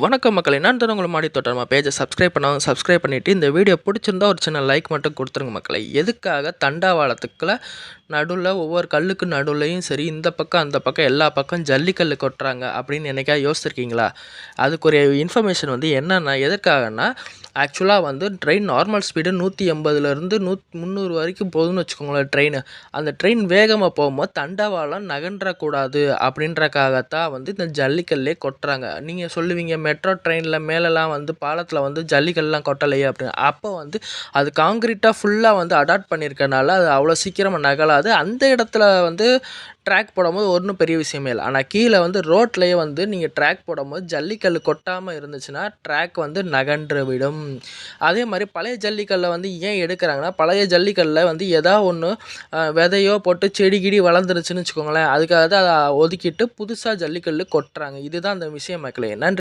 வணக்கம் மக்கள் என்னன்னு உங்களை மாடி தோட்டமா பேஜை சப்ஸ்கிரைப் பண்ணாலும் சப்ஸ்கிரைப் பண்ணிவிட்டு இந்த வீடியோ பிடிச்சிருந்தா ஒரு சின்ன லைக் மட்டும் கொடுத்துருங்க மக்களை. எதுக்காக தண்டாவாளத்துக்குள்ள நடுவில் ஒவ்வொரு கல்லுக்கு நடுவுலையும் சரி இந்த பக்கம் அந்த பக்கம் எல்லா பக்கம் ஜல்லிக்கல் கொட்டுறாங்க அப்படின்னு என்னைக்கா யோசிச்சிருக்கீங்களா? அதுக்கு ஒரு இன்ஃபர்மேஷன் வந்து என்னென்னா எதுக்காகனா ஆக்சுவலாக வந்து ட்ரெயின் நார்மல் ஸ்பீடு நூற்றி எண்பதுலேருந்து நூ முந்நூறு வரைக்கும் போகுதுன்னு வச்சுக்கோங்களேன் ட்ரெயின் அந்த ட்ரெயின் வேகமாக போகும்போது தண்டவாளம் நகன்றக்கூடாது அப்படின்றக்காகத்தான் வந்து இந்த ஜல்லிக்கல்லே கொட்டுறாங்க. நீங்கள் சொல்லுவீங்க மெட்ரோ ட்ரெயினில் மேலெலாம் வந்து பாலத்தில் வந்து ஜல்லிக்கல்லாம் கொட்டலையே அப்படின்னு. அப்போ வந்து அது காங்கிரீட்டாக ஃபுல்லாக வந்து அடாப்ட் பண்ணியிருக்கனால அது அவ்வளோ சீக்கிரமாக நகலாது. அந்த இடத்துல வந்து ட்ராக் போடும்போது ஒன்றும் பெரிய விஷயமே இல்லை. ஆனால் கீழே வந்து ரோட்லேயே வந்து நீங்கள் ட்ராக் போடும்போது ஜல்லிக்கல் கொட்டாமல் இருந்துச்சுன்னா ட்ராக் வந்து நகன்று விடும் அதே மாதிரி பழைய ஜல்லிக்கல்லை வந்து ஏன் எடுக்கிறாங்கன்னா பழைய ஜல்லிக்கல்லில் வந்து எதா ஒன்று விதையோ போட்டு செடி கிடி வளர்ந்துருச்சுன்னு வச்சுக்கோங்களேன். அதுக்காக தான் அதை ஒதுக்கிட்டு புதுசாக ஜல்லிக்கல் கொட்டுறாங்க. இதுதான் அந்த விஷயம் மக்களே. நன்றி.